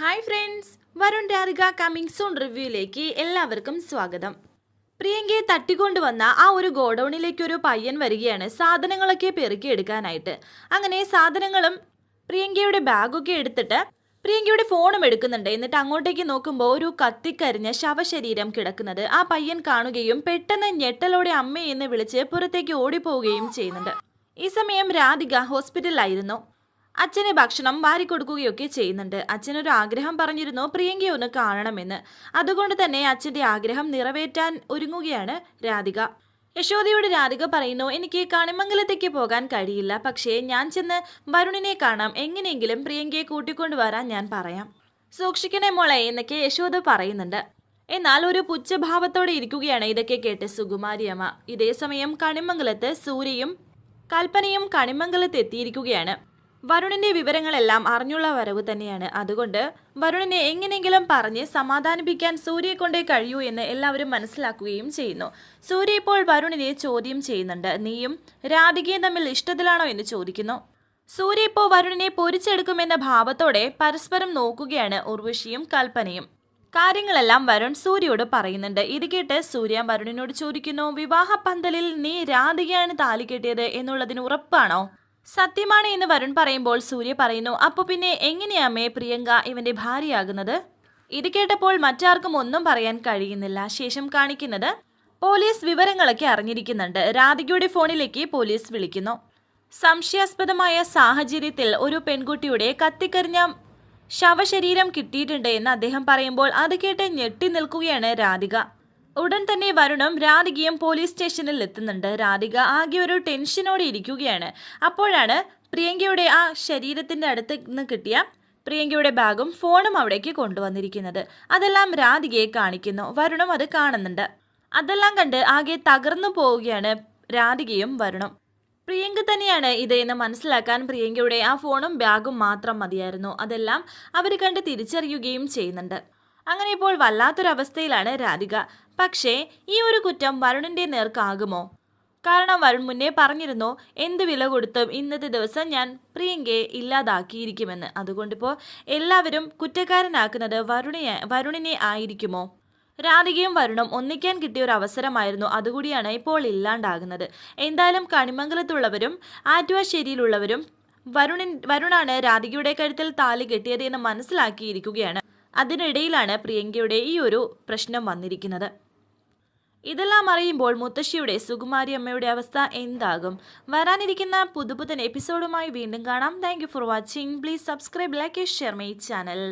Hi friends Varun Radhika coming soon റിവ്യൂയിലേക്ക് എല്ലാവർക്കും സ്വാഗതം. പ്രിയങ്കയെ തട്ടിക്കൊണ്ടുവന്ന ആ ഒരു ഗോഡൌണിലേക്ക് ഒരു പയ്യൻ വരികയാണ് സാധനങ്ങളൊക്കെ പെറുക്കി എടുക്കാനായിട്ട് അങ്ങനെ സാധനങ്ങളും പ്രിയങ്കയുടെ ബാഗൊക്കെ എടുത്തിട്ട് പ്രിയങ്കയുടെ ഫോണും എടുക്കുന്നുണ്ട്. എന്നിട്ട് അങ്ങോട്ടേക്ക് നോക്കുമ്പോൾ ഒരു കത്തിക്കരിഞ്ഞ ശവശരീരം കിടക്കുന്നത് ആ പയ്യൻ കാണുകയും പെട്ടെന്ന് ഞെട്ടലോടെ അമ്മയെന്ന് വിളിച്ച് പുറത്തേക്ക് ഓടിപ്പോവുകയും ചെയ്യുന്നുണ്ട്. ഈ സമയം രാധിക ഹോസ്പിറ്റലിലായിരുന്നു അച്ഛന് ഭക്ഷണം വാരിക്കൊടുക്കുകയൊക്കെ ചെയ്യുന്നുണ്ട്. അച്ഛനൊരു ആഗ്രഹം പറഞ്ഞിരുന്നു പ്രിയങ്കയെ ഒന്ന് കാണണമെന്ന്. അതുകൊണ്ട് തന്നെ അച്ഛന്റെ ആഗ്രഹം നിറവേറ്റാൻ ഒരുങ്ങുകയാണ് രാധിക. യശോദയോട് രാധിക പറയുന്നു എനിക്ക് കണിമംഗലത്തേക്ക് പോകാൻ കഴിയില്ല. പക്ഷേ ഞാൻ ചെന്ന് വരുണിനെ കാണാം. എങ്ങനെയെങ്കിലും പ്രിയങ്കയെ കൂട്ടിക്കൊണ്ടുവരാൻ ഞാൻ പറയാം. സൂക്ഷിക്കണേ മോളെ എന്നൊക്കെ യശോദ പറയുന്നുണ്ട്. എന്നാൽ ഒരു പുച്ഛഭാവത്തോടെ ഇരിക്കുകയാണ് ഇതൊക്കെ കേട്ട് സുകുമാരിയമ്മ. ഇതേസമയം കണിമംഗലത്ത് സൂര്യയും കൽപ്പനയും കണിമംഗലത്ത് എത്തിയിരിക്കുകയാണ്. വരുണിന്റെ വിവരങ്ങളെല്ലാം അറിഞ്ഞുള്ള വരവ് തന്നെയാണ്. അതുകൊണ്ട് വരുണിനെ എങ്ങനെയെങ്കിലും പറഞ്ഞ് സമാധാനിപ്പിക്കാൻ സൂര്യയെ കൊണ്ടേ കഴിയൂ എന്ന് എല്ലാവരും മനസ്സിലാക്കുകയും ചെയ്യുന്നു. സൂര്യ ഇപ്പോൾ വരുണിനെ ചോദ്യം ചെയ്യുന്നുണ്ട്. നീയും രാധികയും തമ്മിൽ ഇഷ്ടത്തിലാണോ? എന്ന് ചോദിക്കുന്നു. സൂര്യ ഇപ്പോൾ വരുണിനെ പൊരിച്ചെടുക്കുമെന്ന ഭാവത്തോടെ പരസ്പരം നോക്കുകയാണ് ഉർവശിയും കൽപ്പനയും. കാര്യങ്ങളെല്ലാം വരുൺ സൂര്യയോട് പറയുന്നുണ്ട്. ഇത് കേട്ട് സൂര്യ വരുണിനോട് ചോദിക്കുന്നു വിവാഹ പന്തലിൽ നീ രാധികയാണ് താലി കെട്ടിയത് എന്നുള്ളതിന് ഉറപ്പാണോ? സത്യമാണ് എന്ന് വരുൺ പറയുമ്പോൾ സൂര്യ പറയുന്നു അപ്പോൾ പിന്നെ എങ്ങനെയാമേ പ്രിയങ്ക ഇവന്റെ ഭാര്യയാകുന്നത്? ഇത് കേട്ടപ്പോൾ മറ്റാർക്കും ഒന്നും പറയാൻ കഴിയുന്നില്ല. ശേഷം കാണിക്കുന്നത് പോലീസ് വിവരങ്ങളൊക്കെ അറിഞ്ഞിരിക്കുന്നുണ്ട്. രാധികയുടെ ഫോണിലേക്ക് പോലീസ് വിളിക്കുന്നു. സംശയാസ്പദമായ സാഹചര്യത്തിൽ ഒരു പെൺകുട്ടിയുടെ കത്തിക്കരിഞ്ഞ ശവശരീരം കിട്ടിയിട്ടുണ്ട് എന്ന് അദ്ദേഹം പറയുമ്പോൾ അത് കേട്ട് ഞെട്ടി നിൽക്കുകയാണ് രാധിക. ഉടൻ തന്നെ വരുണും. രാധികയും പോലീസ് സ്റ്റേഷനിൽ എത്തുന്നുണ്ട്. രാധിക ആകെ ഒരു ടെൻഷനോടെ ഇരിക്കുകയാണ്. അപ്പോഴാണ് പ്രിയങ്കയുടെ ആ ശരീരത്തിന്റെ അടുത്ത് നിന്ന് കിട്ടിയ പ്രിയങ്കയുടെ ബാഗും ഫോണും അവിടേക്ക് കൊണ്ടുവന്നിരിക്കുന്നത്. അതെല്ലാം രാധികയെ കാണിക്കുന്നു. വരുണും അത് കാണുന്നുണ്ട്. അതെല്ലാം കണ്ട് ആകെ തകർന്നു പോവുകയാണ് രാധികയും വരുണും. പ്രിയങ്ക തന്നെയാണ് ഇത് എന്ന് മനസ്സിലാക്കാൻ പ്രിയങ്കയുടെ ആ ഫോണും ബാഗും മാത്രം മതിയായിരുന്നു. അതെല്ലാം അവർ കണ്ട് തിരിച്ചറിയുകയും ചെയ്യുന്നുണ്ട്. അങ്ങനെ ഇപ്പോൾ വല്ലാത്തൊരവസ്ഥയിലാണ് രാധിക. പക്ഷേ ഈ ഒരു കുറ്റം വരുണിന്റെ നേർക്കാകുമോ? കാരണം വരുൺ മുന്നേ പറഞ്ഞിരുന്നു എന്ത് വില കൊടുത്തും ഇന്നത്തെ ദിവസം ഞാൻ പ്രിയങ്കയെ ഇല്ലാതാക്കിയിരിക്കുമെന്ന്. അതുകൊണ്ടിപ്പോൾ എല്ലാവരും കുറ്റക്കാരനാക്കുന്നത് വരുണിനെ വരുണിനെ ആയിരിക്കുമോ? രാധികയും വരുണും ഒന്നിക്കാൻ കിട്ടിയ ഒരു അവസരമായിരുന്നു. അതുകൂടിയാണ് ഇപ്പോൾ ഇല്ലാണ്ടാകുന്നത്. എന്തായാലും കണിമംഗലത്തുള്ളവരും ആറ്റുവാശ്ശേരിയിലുള്ളവരും വരുണിൻ വരുണാണ് രാധികയുടെ കഴുത്തിൽ താലി കെട്ടിയത് എന്ന് മനസ്സിലാക്കിയിരിക്കുകയാണ്. അതിനിടയിലാണ് പ്രിയങ്കയുടെ ഈ ഒരു പ്രശ്നം വന്നിരിക്കുന്നത്. ഇതെല്ലാം അറിയുമ്പോൾ മുത്തശ്ശിയുടെ സുകുമാരി അമ്മയുടെ അവസ്ഥ എന്താകും? വരാനിരിക്കുന്ന പുതുപുതൻ എപ്പിസോഡുമായി വീണ്ടും കാണാം. Thank for watching please subscribe like share my channel